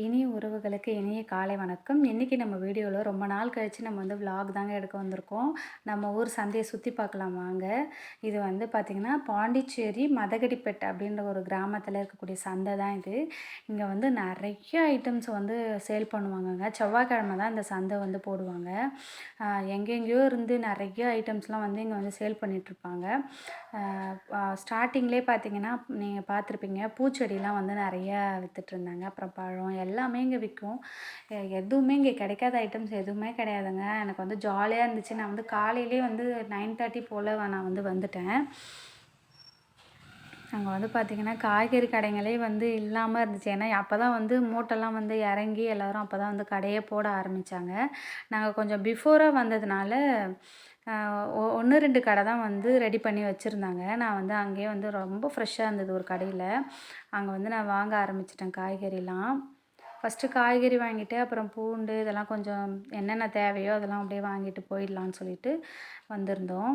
இனிய உறவுகளுக்கு இனிய காலை வணக்கம். இன்றைக்கி நம்ம வீடியோவில் ரொம்ப நாள் கழித்து நம்ம வந்து விலாக் தாங்க எடுக்க வந்திருக்கோம். நம்ம ஊர் சந்தையை சுற்றி பார்க்கலாம் வாங்க. இது வந்து பார்த்திங்கன்னா பாண்டிச்சேரி மதகடிப்பேட்டை அப்படின்ற ஒரு கிராமத்தில் இருக்கக்கூடிய சந்தை தான் இது. இங்கே வந்து நிறைய ஐட்டம்ஸ் வந்து சேல் பண்ணுவாங்கங்க. செவ்வாய்க்கிழமை தான் இந்த சந்தை வந்து போடுவாங்க. எங்கெங்கேயோ இருந்து நிறைய ஐட்டம்ஸ்லாம் வந்து இங்கே வந்து சேல் பண்ணிகிட்ருப்பாங்க ஸ்டார்டிங்லேயே பார்த்தீங்கன்னா நீங்கள் பார்த்துருப்பீங்க பூச்செடிலாம் வந்து நிறைய விற்றுட்ருந்தாங்க இருந்தாங்க. அப்புறம் பழம் எல்லாமே இங்கே விற்கும் எதுவுமே இங்கே கிடைக்காத ஐட்டம்ஸ் எதுவுமே கிடையாதுங்க. எனக்கு வந்து ஜாலியாக இருந்துச்சு. நான் வந்து காலையிலே வந்து நைன் தேர்ட்டி போல் நான் வந்து வந்துட்டேன். அங்கே வந்து பார்த்திங்கன்னா காய்கறி கடைங்களே வந்து இல்லாமல் இருந்துச்சு. ஏன்னா அப்போ தான் வந்து மூட்டைலாம் வந்து இறங்கி எல்லோரும் அப்போ தான் வந்து கடையே போட ஆரம்பித்தாங்க நாங்கள் கொஞ்சம் பிஃபோராக வந்ததுனால ஒன்று ரெண்டு கடை தான் வந்து ரெடி பண்ணி வச்சுருந்தாங்க. நான் வந்து அங்கேயே வந்து ரொம்ப ஃப்ரெஷ்ஷாக இருந்தது ஒரு கடையில். அங்கே வந்து நான் வாங்க ஆரம்பிச்சிட்டேன் காய்கறிலாம். ஃபஸ்ட்டு காய்கறி வாங்கிட்டு அப்புறம் பூண்டு இதெல்லாம் கொஞ்சம் என்னென்ன தேவையோ அதெல்லாம் அப்படியே வாங்கிட்டு போயிடலான்னு சொல்லிட்டு வந்திருந்தோம்.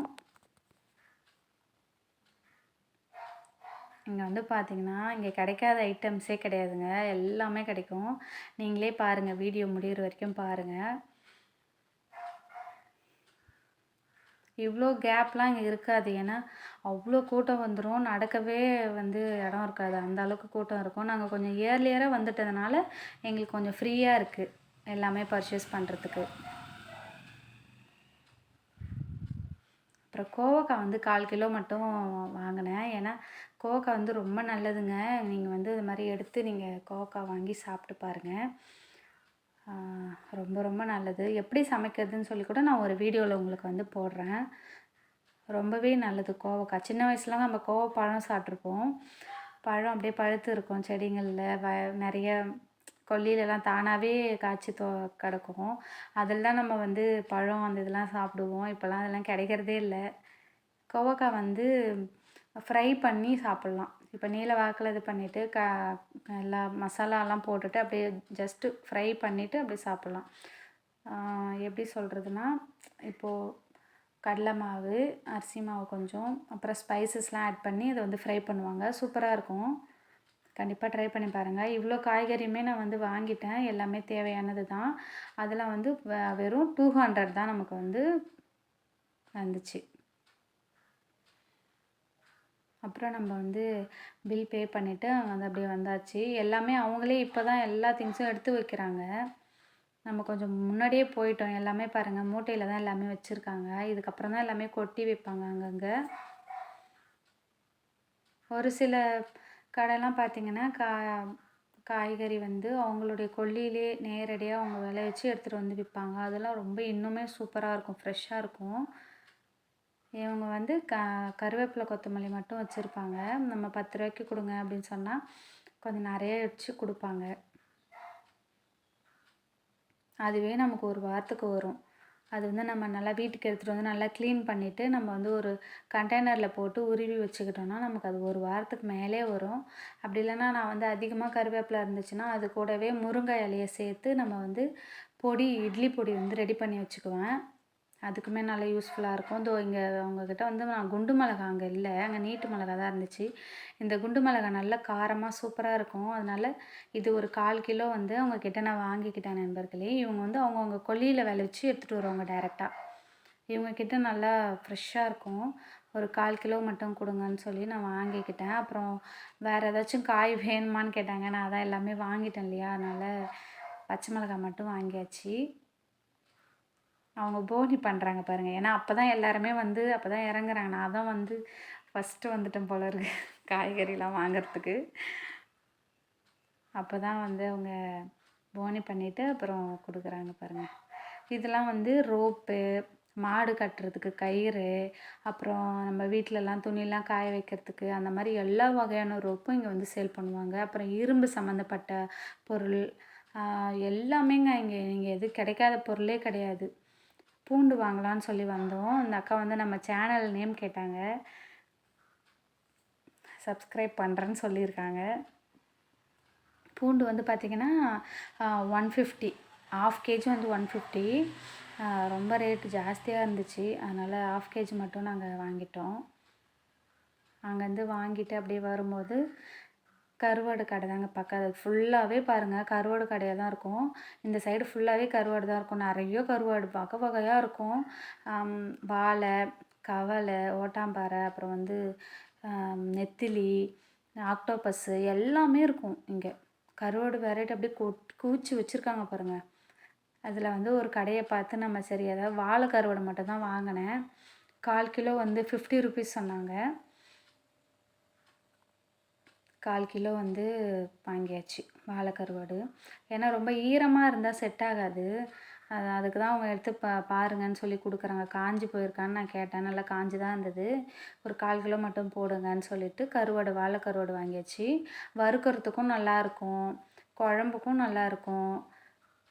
இங்கே வந்து பார்த்தீங்கன்னா இங்கே கிடைக்காத ஐட்டம்ஸே கிடையாதுங்க. எல்லாமே கிடைக்கும். நீங்களே பாருங்கள் வீடியோ முடிகிற வரைக்கும் பாருங்கள் இவ்வளோ கேப்லாம் இங்கே இருக்காது. ஏன்னா அவ்வளோ கூட்டம் வந்துடும் நடக்கவே வந்து இடம் இருக்காது. அந்த அளவுக்கு கூட்டம் இருக்கும். நாங்கள் கொஞ்சம் இயர்லியராக வந்துட்டதுனால எங்களுக்கு கொஞ்சம் ஃப்ரீயாக இருக்குது எல்லாமே பர்ச்சேஸ் பண்ணுறதுக்கு அப்புறம் கோவக்காய் வந்து கால் கிலோ மட்டும் வாங்கினேன். ஏன்னா கோவக்காய் வந்து ரொம்ப நல்லதுங்க. நீங்கள் வந்து இது மாதிரி எடுத்து நீங்கள் கோவக்காய் வாங்கி சாப்பிட்டு பாருங்கள் ரொம்ப ரொம்ப நல்லது. எப்படி சமைக்கிறதுன்னு சொல்லி கூட நான் ஒரு வீடியோவில் உங்களுக்கு வந்து போடுறேன். ரொம்பவே நல்லது கோவக்காய். சின்ன வயசுலாம் நம்ம கோவப்பழம் சாப்பிட்ருப்போம். பழம் அப்படியே பழுத்து இருக்கும் செடிங்களில் வ நிறைய கொல்லிலலாம் தானாகவே காய்ச்சி தோ கிடக்கும். அதெல்லாம் நம்ம வந்து பழம் அந்த இதெல்லாம் சாப்பிடுவோம். இப்போல்லாம் அதெல்லாம் கிடைக்கிறதே இல்லை. கோவக்காய் வந்து ஃப்ரை பண்ணி சாப்பிட்லாம். இப்போ நீல வாக்கில் இது பண்ணிவிட்டு க எல்லா மசாலாலாம் போட்டுட்டு அப்படியே ஜஸ்ட்டு ஃப்ரை பண்ணிவிட்டு அப்படியே சாப்பிட்லாம். எப்படி சொல்கிறதுனா இப்போது கடலை மாவு அரிசி மாவு கொஞ்சம் அப்புறம் ஸ்பைசஸ்லாம் ஆட் பண்ணி அதை வந்து ஃப்ரை பண்ணுவாங்க. சூப்பராக இருக்கும். கண்டிப்பாக ட்ரை பண்ணி பாருங்கள் இவ்வளோ காய்கறியுமே நான் வந்து வாங்கிட்டேன். எல்லாமே தேவையானது தான். அதில் வந்து வெறும் டூ ஹண்ட்ரட் தான் நமக்கு வந்து வந்துச்சு. அப்புறம் நம்ம வந்து பில் பே பண்ணிவிட்டு வந்து அப்படியே வந்தாச்சு. எல்லாமே அவங்களே இப்போ தான் எல்லா திங்ஸும் எடுத்து வைக்கிறாங்க. நம்ம கொஞ்சம் முன்னாடியே போயிட்டோம். எல்லாமே பாருங்கள் மூட்டையில் தான் எல்லாமே வச்சுருக்காங்க. இதுக்கப்புறம் தான் எல்லாமே கொட்டி வைப்பாங்க அங்கங்கே. ஒரு சில கடைலாம் பார்த்திங்கன்னா கா காய்கறி வந்து அவங்களுடைய கொல்லியிலே நேரடியாக அவங்க விளைவிச்சு எடுத்துகிட்டு வந்து விற்பாங்க அதெல்லாம் ரொம்ப இன்னுமே சூப்பராக இருக்கும். ஃப்ரெஷ்ஷாக இருக்கும். இவங்க வந்து க கருவேப்பிலை கொத்தமல்லி மட்டும் வச்சுருப்பாங்க. நம்ம பத்து ரூபாய்க்கு கொடுங்க அப்படின்னு சொன்னால் கொஞ்சம் நிறைய வச்சு கொடுப்பாங்க. அதுவே நமக்கு ஒரு வாரத்துக்கு வரும். அது வந்து நம்ம நல்லா வீட்டுக்கு எடுத்துகிட்டு வந்து நல்லா க்ளீன் பண்ணிவிட்டு நம்ம வந்து ஒரு கண்டெய்னரில் போட்டு உருவி வச்சுக்கிட்டோம்னா நமக்கு அது ஒரு வாரத்துக்கு மேலே வரும். அப்படி இல்லைன்னா நான் வந்து அதிகமாக கருவேப்பிலை இருந்துச்சுன்னா அது கூடவே முருங்கை இலையை சேர்த்து நம்ம வந்து பொடி இட்லி பொடி வந்து ரெடி பண்ணி வச்சுக்குவேன். அதுக்குமே நல்லா யூஸ்ஃபுல்லாக இருக்கும். இதோ இங்கே அவங்கக்கிட்ட வந்து நான் குண்டு மிளகா அங்கே இல்லை. அங்கே நீட்டு மிளகா தான் இருந்துச்சு. இந்த குண்டு மிளகா நல்லா காரமாக சூப்பராக இருக்கும். அதனால இது ஒரு கால் கிலோ வந்து அவங்கக்கிட்ட நான் வாங்கிக்கிட்டேன் நண்பர்களே. இவங்க வந்து அவங்கவுங்க கொல்லியில் விளைவிச்சு எடுத்துகிட்டு வருவாங்க டேரெக்டாக இவங்கக்கிட்ட நல்லா ஃப்ரெஷ்ஷாக இருக்கும். ஒரு கால் கிலோ மட்டும் கொடுங்கன்னு சொல்லி நான் வாங்கிக்கிட்டேன். அப்புறம் வேறு ஏதாச்சும் காய் வேணுமான்னு கேட்டாங்க. நான் அதான் எல்லாமே வாங்கிட்டேன் இல்லையா? அதனால் பச்சை மிளகாய் மட்டும் வாங்கியாச்சு. அவங்க போனி பண்ணுறாங்க பாருங்கள் ஏன்னா அப்போ தான் எல்லாருமே வந்து அப்போ தான் இறங்குறாங்க. நான் தான் வந்து ஃபஸ்ட்டு வந்துட்டேன் போல இருக்கு. காய்கறிலாம் வாங்குறதுக்கு. அப்போ தான் வந்து அவங்க போனி பண்ணிவிட்டு அப்புறம் கொடுக்குறாங்க பாருங்கள் இதெல்லாம் வந்து ரோப்பு மாடு கட்டுறதுக்கு கயிறு அப்புறம் நம்ம வீட்டிலலாம் துணிலாம் காய வைக்கிறதுக்கு அந்த மாதிரி எல்லா வகையான ரோப்பும் இங்கே வந்து சேல் பண்ணுவாங்க. அப்புறம் இரும்பு சம்மந்தப்பட்ட பொருள் எல்லாமேங்க இங்கே இங்கே எது கிடைக்காத பொருளே கிடையாது. பூண்டு வாங்கலாம்னு சொல்லி வந்தோம். அந்த அக்கா வந்து நம்ம சேனல் நேம் கேட்டாங்க. சப்ஸ்கிரைப் பண்ணுறேன்னு சொல்லியிருக்காங்க. பூண்டு வந்து பார்த்திங்கன்னா ஒன் ஃபிஃப்டி ஆஃப் கேஜி வந்து ஒன் ஃபிஃப்டி ரொம்ப ரேட்டு ஜாஸ்தியாக இருந்துச்சு. அதனால் ஆஃப் கேஜி மட்டும் நாங்கள் வாங்கிட்டோம். அங்கேருந்து வாங்கிட்டு அப்படியே வரும்போது கருவாடு கடை தாங்க பக்கம் ஃபுல்லாகவே பாருங்கள் கருவாடு கடையாக தான் இருக்கும். இந்த சைடு ஃபுல்லாகவே கருவாடு தான் இருக்கும். நிறைய கருவாடு வகை வகையாக இருக்கும். வாழை கவலை ஓட்டாம்பாறை அப்புறம் வந்து நெத்திலி ஆக்டோபஸ்ஸு எல்லாமே இருக்கும் இங்கே. கருவாடு வெரைட்டி அப்படியே கொட் கூச்சி வச்சுருக்காங்க பாருங்கள் அதில் வந்து ஒரு கடையை பார்த்து நம்ம சரி ஏதாவது வாழை கருவாடு மட்டும் தான் வாங்கினேன். கால் கிலோ வந்து ஃபிஃப்டி ருபீஸ் சொன்னாங்க. கால் கிலோ வந்து வாங்கியாச்சு வாழை கருவாடு ஏன்னா ரொம்ப ஈரமாக இருந்தால் செட் ஆகாது. அது அதுக்கு தான் அவங்க எடுத்து பா பாருங்கன்னு சொல்லி கொடுக்குறாங்க. காஞ்சி போயிருக்கான்னு நான் கேட்டேன். நல்லா காஞ்சி தான் இருந்தது. ஒரு கால் கிலோ மட்டும் போடுங்கன்னு சொல்லிட்டு கருவாடு வாழை கருவாடு வாங்கியாச்சு. வறுக்கிறதுக்கும் நல்லாயிருக்கும் குழம்புக்கும் நல்லாயிருக்கும்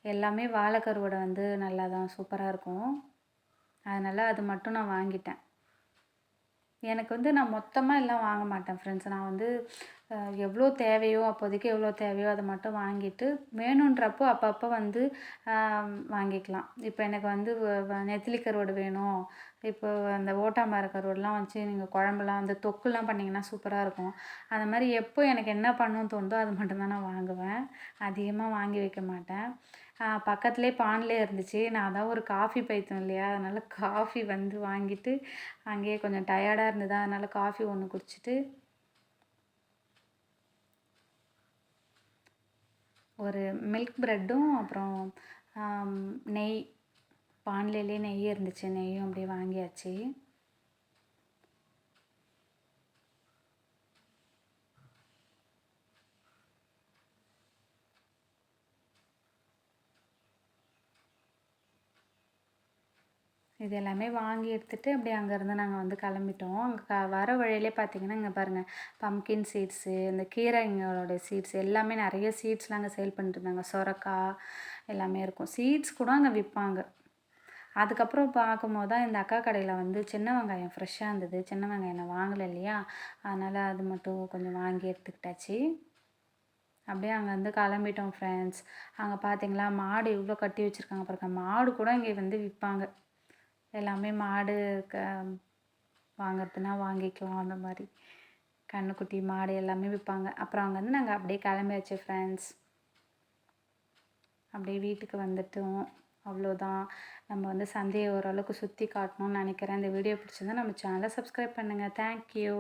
எல்லாமே வாழை வந்து நல்லா தான் சூப்பராக இருக்கும். அதனால் அது மட்டும் நான் வாங்கிட்டேன். எனக்கு வந்து நான் மொத்தமாக எல்லாம் வாங்க மாட்டேன் ஃப்ரெண்ட்ஸ் நான் வந்து எவ்வளோ தேவையோ அப்போதைக்கு எவ்வளோ தேவையோ அதை மட்டும் வாங்கிட்டு வேணுன்றப்போ அப்பப்போ வந்து வாங்கிக்கலாம். இப்போ எனக்கு வந்து நெத்திலி கருவாடு வேணும். இப்போ அந்த ஓட்டாம்பாறை கருவாடுலாம் வச்சு நீங்கள் குழம்புலாம் அந்த தொக்குலாம் பண்ணிங்கன்னா சூப்பராக இருக்கும். அந்த மாதிரி எப்போ எனக்கு என்ன பண்ணணும்னு தோணுதோ அது மட்டும்தான் நான் வாங்குவேன். அதிகமாக வாங்கி வைக்க மாட்டேன். பக்கத்துலேயே பான்லேயே இருந்துச்சு. நான் தான் ஒரு காஃபி பைத்தோம் இல்லையா? அதனால் காஃபி வந்து வாங்கிட்டு அங்கேயே கொஞ்சம் டயர்டாக இருந்தது? அதனால் காஃபி ஒன்று குடிச்சிட்டு ஒரு மில்க் ப்ரெட்டும் அப்புறம் நெய் பான்லேயே நெய் இருந்துச்சு. நெய்யும் அப்படியே வாங்கியாச்சு. இது எல்லாமே வாங்கி எடுத்துகிட்டு அப்படியே அங்கேருந்து நாங்கள் வந்து கிளம்பிட்டோம். அங்கே க வர வழியிலே பார்த்தீங்கன்னா இங்கே பாருங்கள் பம்கின் சீட்ஸு இந்த கீரைங்களோட சீட்ஸ் எல்லாமே நிறைய சீட்ஸ்லாம் அங்கே சேல் பண்ணிட்டுருந்தாங்க சொரக்காய் எல்லாமே இருக்கும். சீட்ஸ் கூட அங்கே விற்பாங்க அதுக்கப்புறம் பார்க்கும்போது தான் இந்த அக்கா கடையில் வந்து சின்ன வெங்காயம் ஃப்ரெஷ்ஷாக இருந்தது. சின்ன வெங்காயம் நான் வாங்கலை இல்லையா? அதனால் அது மட்டும் கொஞ்சம் வாங்கி எடுத்துக்கிட்டாச்சு. அப்படியே அங்கேருந்து கிளம்பிட்டோம் ஃப்ரெண்ட்ஸ் அங்கே பார்த்தீங்களா மாடு இவ்வளோ கட்டி வச்சுருக்காங்க பாருங்க. மாடு கூட இங்கே வந்து விற்பாங்க எல்லாமே மாடு க வாங்கிறதுனா வாங்கிக்கலாம் அந்த மாதிரி. கன்றுக்குட்டி மாடு எல்லாமே விற்பாங்க அப்புறம் அங்கே வந்து நாங்கள் அப்படியே கிளம்பியாச்சு ஃப்ரெண்ட்ஸ் அப்படியே வீட்டுக்கு வந்துட்டோம். அவ்வளோதான். நம்ம வந்து சந்தையை ஓரளவுக்கு சுற்றி காட்டணும்னு நினைக்கிறேன். இந்த வீடியோ பிடிச்சிருந்தா நம்ம சேனலை சப்ஸ்கிரைப் பண்ணுங்கள் தேங்க்யூ